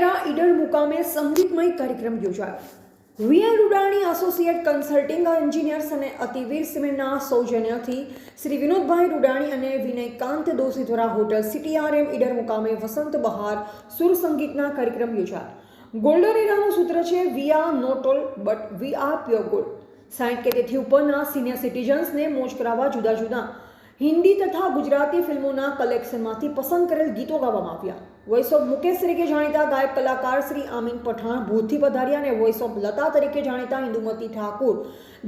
ગોંડલનેરા ઈડર મુકામે સંગીતમય કાર્યક્રમ યોજાયો. VR Rudani associate consulting engineers અને અતિવીર સિમેન્ટના સૌજન્યથી શ્રી વિનોદભાઈ રૂડાણી અને વિનયકાંત દોશી દ્વારા હોટલ સીટીઆરએમ ઈડર મુકામે વસંત બહાર સુર સંગીતના કાર્યક્રમ યોજાયા. ગોલ્ડનેરાનું સૂત્ર છે we are not all but we are pure gold સાઠ કે તેથી ઉપરના સિનિયર સિટીઝન્સને મોજ કરાવવા જુદા જુદા હિન્દી તથા ગુજરાતી ફિલ્મોના કલેક્શનમાંથી પસંદ કરેલ ગીતો ગાવામાં આવ્યા. વોઇસ ઓફ મુકેશ તરીકે જાણીતા ગાયક કલાકાર શ્રી આમીન પઠાણ ભૂતથી પધાર્યા અને વોઇસ ઓફ લતા તરીકે જાણીતા ઇન્દુમતી ઠાકુર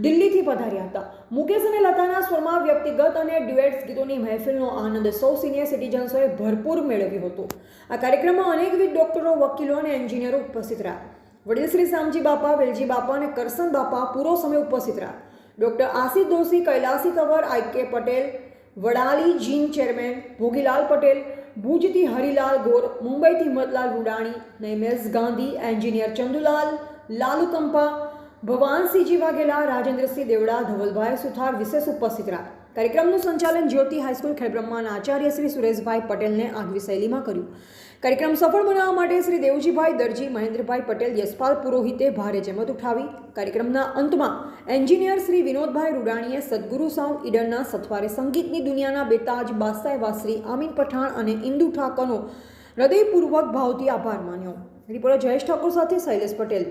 દિલ્હીથી પધાર્યા હતા. મુકેશ અને લતાના સ્વરમાં વ્યક્તિગત અને ડ્યુએટ્સ ગીતોની મહેફિલનો આનંદ સૌ સિનિયર સિટીઝન્સોએ ભરપૂર મેળવ્યો હતો. આ કાર્યક્રમમાં અનેકવિધ ડોક્ટરો, વકીલો અને એન્જિનિયરો ઉપસ્થિત રહ્યા. વડીલ શ્રી શામજી બાપા, વેલજી બાપા અને કરસન બાપા પૂરો સમય ઉપસ્થિત રહ્યા. Doctor Asif Doshi, Kailasi Kavar, I K Patel Vadali gin chairman Bhogilal Patel, ભુજથી હરિલાલ ગોર, મુંબઈથી મદલાલ રૂડાણી નૈમેશ ગાંધી, એન્જિનિયર ચંદુલાલ, લાલુ કંપા ભવાનસિંહજી વાઘેલા રાજેન્દ્રસિંહ દેવડા, ધવલભાઈ સુથાર વિશેષ ઉપસ્થિત રહ્યા. કાર્યક્રમનું સંચાલન જ્યોતિ હાઈસ્કૂલ ખેડબ્રહ્માના આચાર્ય શ્રી સુરેશભાઈ પટેલને આગવી શૈલીમાં કર્યું. કાર્યક્રમ સફળ બનાવવા માટે શ્રી દેવજીભાઈ દરજી, મહેન્દ્રભાઈ પટેલ, યશપાલ પુરોહિતે ભારે જેમત ઉઠાવી કાર્યક્રમના અંતમાં એન્જિનિયર શ્રી વિનોદભાઈ રૂડાણીએ સદગુરુ સાઉન્ડ ઈડરના સથવારે સંગીતની દુનિયાના બેતાજ બાદશાહ એવા શ્રી આમીન પઠાણ અને ઇન્દુ ઠાકરનો હૃદયપૂર્વક ભાવથી આભાર માન્યો. રિપોર્ટર જયેશ ઠાકોર સાથે શૈલેષ પટેલ.